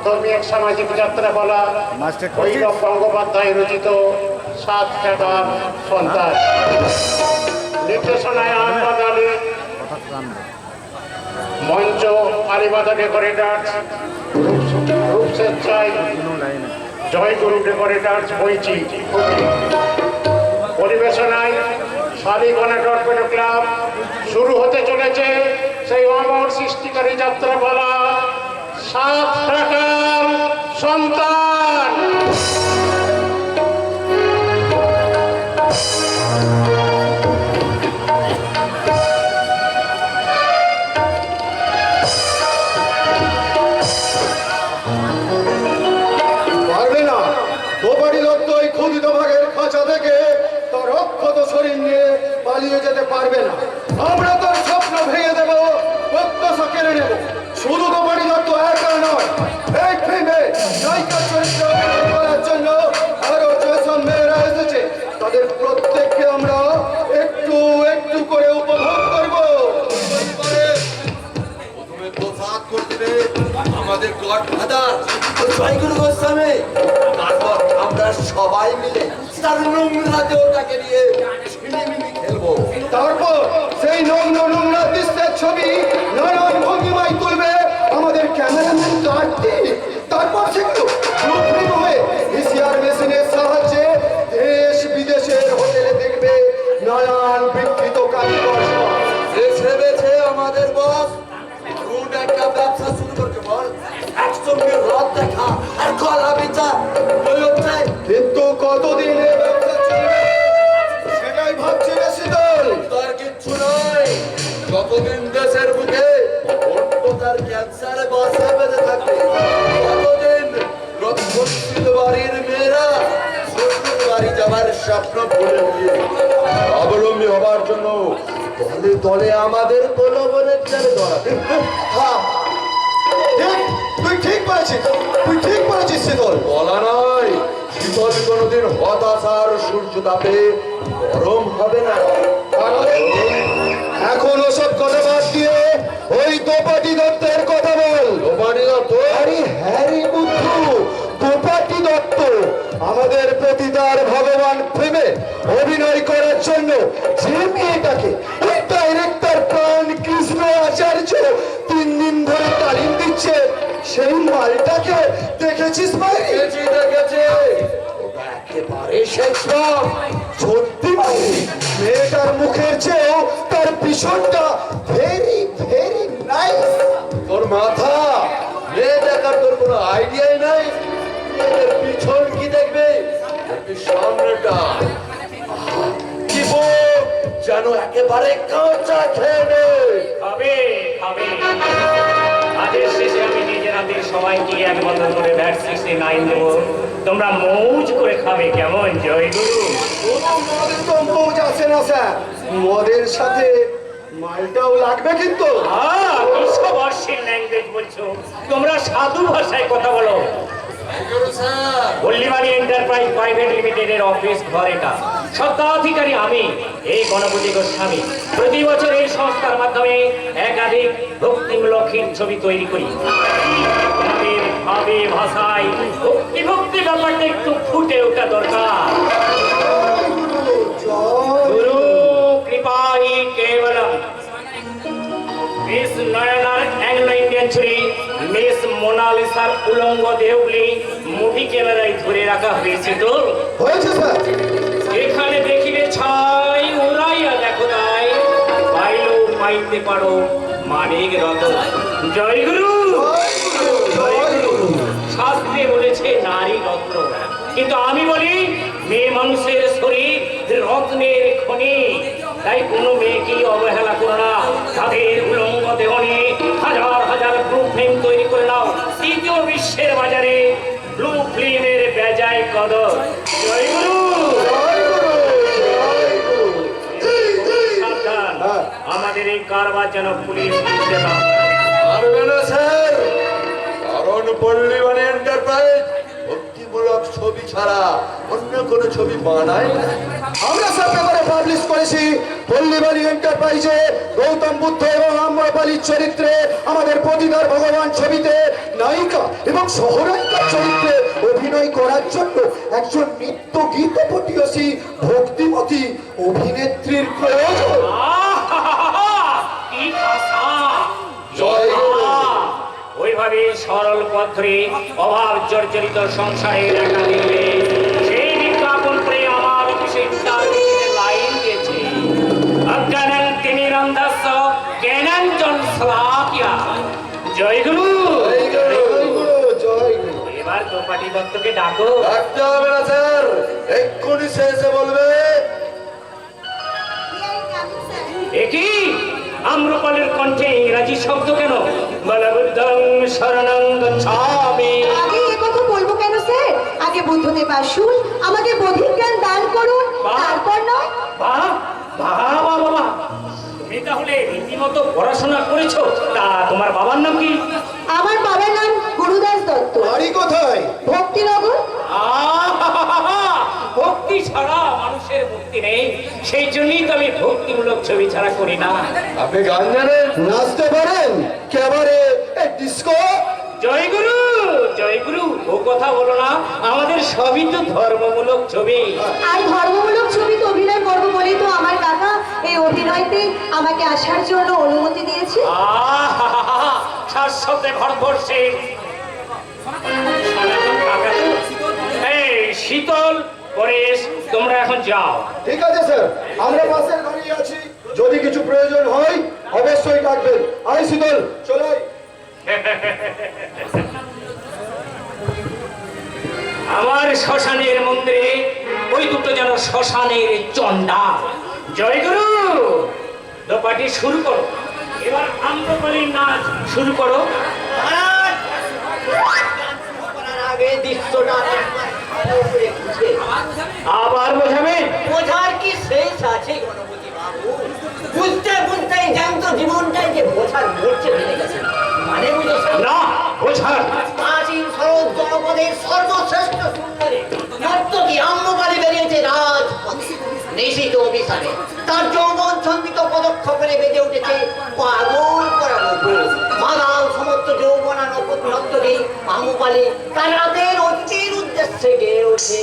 অধর্মী এক সামাজিক যাত্রা বলা মাস্টার ভৈরব গঙ্গোপাধ্যায় রচিত সাত টাকার সন্তান। নির্দেশনায় আহমদ আলী মঞ্চ আলিবাদা ডেকোরেটার্স লাইনে জয়গুরু ডেকোরেটার্স বইচি পরিবেশনায় শালিগণা টর্পেডো ক্লাব শুরু হতে চলেছে। সেই অমর সৃষ্টিকারী যাত্রা বলা সাত টাকার সন্তান। পারবে থেকে তার শরীর নিয়ে পালিয়ে যেতে পারবে না। আমরা তার স্বপ্ন ভেঙে দেব। প্রত্যাশা কেড়ে নেব শুধু দোবাড়ি দত্ত একা নয়। নায়িকার চরিত্রে করার জন্য আরও যেসব মেয়েরা এসেছে, তাদের প্রত্যেককে আমরা একটু একটু করে উপভোগ করব। করতে আমাদের গড ফাদার জয়গুরু গোস্বামী। তারপর আমরা সবাই মিলে তার নোংরা দেহটাকে নিয়ে খেলব তারপর সেই নগ্ন নোংরা দৃশ্যের ছবি নানান ভঙ্গিমায় তুলবে আমাদের ক্যামেরাম্যান তারপর সেগুলো হয়ে ভিসিআর মেশিনের সাহায্যে অন্যতার ক্যান্সারে বাসা বেঁধে থাকবে ততদিন রক্ষণশীল বাড়ির মেয়েরা শ্বশুর বাড়ি যাবার স্বপ্ন ভুলে গিয়ে অবলম্বী হবার জন্য দলে দলে আমাদের প্রলোভনের চালে হ্যাঁ। ঠিক তুই ঠিক বলেছিস তুই ঠিক বলেছিস শীতল বলা নয়। শীতল কোনোদিন হতাশার সূর্য তাপে গরম হবে না এখন ওসব কথা বাদ দিয়ে ওই দোপাটি দত্তের কথা বল দোপাটি দত্ত? আরে হ্যারি বুদ্ধু দোপাটি দত্ত আমাদের প্রতিদার ভগবান প্রেমে অভিনয় করার জন্য যে মেয়েটাকে ডাইরেক্টর প্রাণ কৃষ্ণ আচার্য তিন দিন ধরে তালিম দিচ্ছে। সেই মালটাকে দেখেছিস ভাই? দেখেছি দেখেছি। একেবারে শেষ সত্যি ভাই মেয়েটার মুখের চেয়েও তার পিছনটা ভেরি ভেরি নাইস তোর মাথা মেয়ে দেখার তোর কোনো আইডিয়াই নাই। মেয়েদের পিছন কি দেখবে? সামনেটা। কি যেন একেবারে কাঁচা খেয়ে নেয়। খাবে খাবে। শেষে আমি নিজের হাতে সবাইকে এক বছর করে ভ্যাট সিক্সটি নাইন দেবো। তোমরা মৌজ করে খাবে কেমন? জয় গুরু। মদের তো মৌজ আছে না স্যার? মদের সাথে মালটাও লাগবে কিন্তু। কি সব ল্যাঙ্গুয়েজ বলছো। তোমরা সাধু ভাষায় কথা বলো। পল্লীবাড়ি এন্টারপ্রাইজ প্রাইভেট লিমিটেডের অফিস ঘর এটা। সত্ত্বাধিকারী আমি, এই গণপতি গোস্বামী। প্রতি বছর এই সংস্থার মাধ্যমে একাধিক ভক্তিমূলক ছবি তৈরি করি। ভাবে ভাষায় ভক্তি ভক্তি ব্যাপারটা একটু ফুটে ওঠা দরকার। গুরু, কৃপাই কেবলম। মিস নয়নার অ্যাংলো ইন্ডিয়ান মিস মোনালিসার উলঙ্গ দেহগুলি মুভি ক্যামেরায় ধরে রাখা হয়েছে তো? হয়েছে, স্যার। এখানে দেখিবে ছাই, উড়াইয়া দেখো তাই। পাইলেও পাইতে পারো মানিক রত। জয় গুরু! কিন্তু আমি বলি, মেয়ে মানুষের শরীর রত্নের খনি। তাই কোনো মেয়েকে অবহেলা করো না। তাদের উলঙ্গ দেহ হাজার হাজার ব্লু ফিল্ম তৈরি করে নাও। তৃতীয় বিশ্বের বাজারে ব্লু ফিল্মের বেজায় কদর। জয় গুরু! এই কারবার যেন পুলিশ গৌতম বুদ্ধ এবং চরিত্রে, আমাদের প্রতিদার ভগবান ছবিতে নায়িকা এবং শহরাঙ্কার চরিত্রে অভিনয় করার জন্য একজন নৃত্য গীত পটিয়সী ভক্তিমতী অভিনেত্রীর প্রয়োজন আহা! কি ভাষা! জয় গুরু। আহ! ওইভাবে সরল পথে অভাব জর্জরিত সংসারে দেখা দিলে সেই বিজ্ঞাপন আমার অফিসে চারদিকে লাইন দিয়েছে অজ্ঞানং তিনি রন্ধস্য জ্ঞানাঞ্জন স্লাকিয়া। জয় গুরু। জয় গুরু। জয় গুরু, জয় গুরু। এবার গোপাটি দত্তকে ডাকো। রাখতে হবে না স্যার। এক্ষুনি সে এসে বলবে একই আম্রপালের কণ্ঠে ইংরাজি শব্দ কেন? বলব কেন স্যার? আগে বুদ্ধদেব আসুন আমাকে বোধির জ্ঞান দান করুন! তারপর নয়। তুমি তাহলে রীতিমতো পড়াশোনা করেছ তা তোমার বাবার নাম কি? আমার বাবার নাম গুরুদাস দত্ত। বাড়ি কোথায়? ভক্তিনগর! ভক্তি ছাড়া মুক্তি নেই সেই জন্যই তো আমি ভক্তিমূলক ছবি ছাড়া করি না। আপনি গান জানেন? নাচতে পারেন? কেবারে ডিস্কো? জয় গুরু জয় গুরু ও কথা বলো না আমাদের সবই তো ধর্মমূলক ছবি। আর ধর্মমূলক ছবিতে অভিনয় করব বলেই তো আমার কাকা এই অভিনয়তে আমাকে আসার জন্য অনুমতি দিয়েছে। আহা! শাশ্বতে তো। এই শীতল পরেশ তোমরা এখন যাও। ঠিক আছে স্যার। আমরা পাশের দাঁড়িয়ে আছি। যদি কিছু প্রয়োজন হয় অবশ্যই ডাকবেন। আই শীতল চলাই আমার শ্মশানের মন্দিরে ওই দুটো যেন শ্মশানের চন্ডা জয় গুরু! দোপাটি শুরু করো। এবার আম্রপালির নাচ শুরু করো। আগে দৃশ্যটা। আবার বোঝাবে? বোঝার কি শেষ আছে গণপতি বাবু? বুঝতে বুঝতে জ্যান্ত জীবনটাই যে বোঝার মরছে ফেলে গেছে মানে বুঝেছেন? না বোঝার। প্রাচীন শরৎ জনপদের সর্বশ্রেষ্ঠ সুন্দরী নর্তকী আম্মকালী বেরিয়েছে রাজপথে নিশিত অভিসারে। তার যৌবন ছন্দিত পদক্ষেপে বেজে উঠেছে পাগল করা মাদাল সমস্ত যৌবনা আম্মকালী তার রাতের অতির উদ্দেশ্যে গেয়ে ওঠে।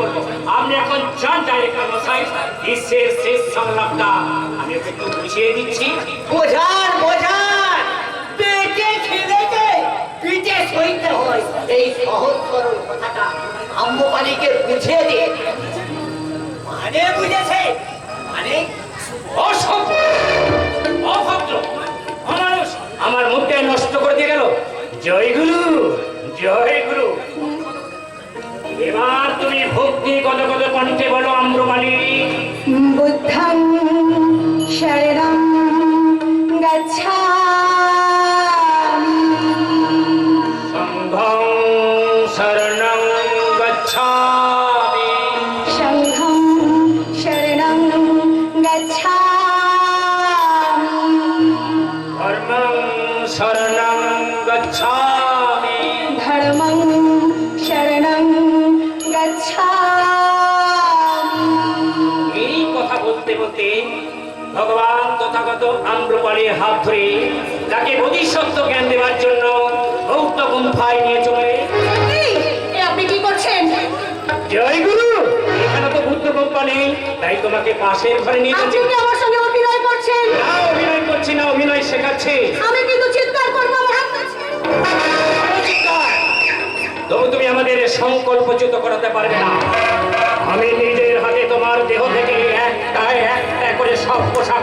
বলব আপনি এখন যান ডাইরেক্টর মশাই বিশ্বের শেষ সংলাপটা আমি একটু বুঝিয়ে দিচ্ছি। বোঝান বোঝান! পেটে ছেলেকে পিঠে সইতে হয় এই সহজ সরল কথাটা আম্বপালিকে বুঝিয়ে দিয়ে। মানে বুঝেছে? মানে অসভ্য। অভদ্র আমার মুখটা নষ্ট করে দিয়ে গেল। জয় গুরু জয় গুরু এবার তুমি ভক্তি কত কত কণ্ঠে বলো আম্রবাণী বুদ্ধং শরণং গচ্ছামি দলের হাত ধরে তাকে বোধিসত্ব জ্ঞান দেওয়ার জন্য গুম্ফায় নিয়ে চলে। আপনি কি করছেন? জয় গুরু! এখানে তো বুদ্ধ গুম্ফা নেই তাই তোমাকে নিয়ে যাচ্ছি আমার সঙ্গে অভিনয় করছেন? না অভিনয় করছি না অভিনয় আমি কিন্তু চিৎকার করব তবু তুমি আমাদের সংকল্পচ্যুত করাতে পারবে না। আমি নিজের হাতে তোমার দেহ থেকে একটা একটা করে সব পোশাক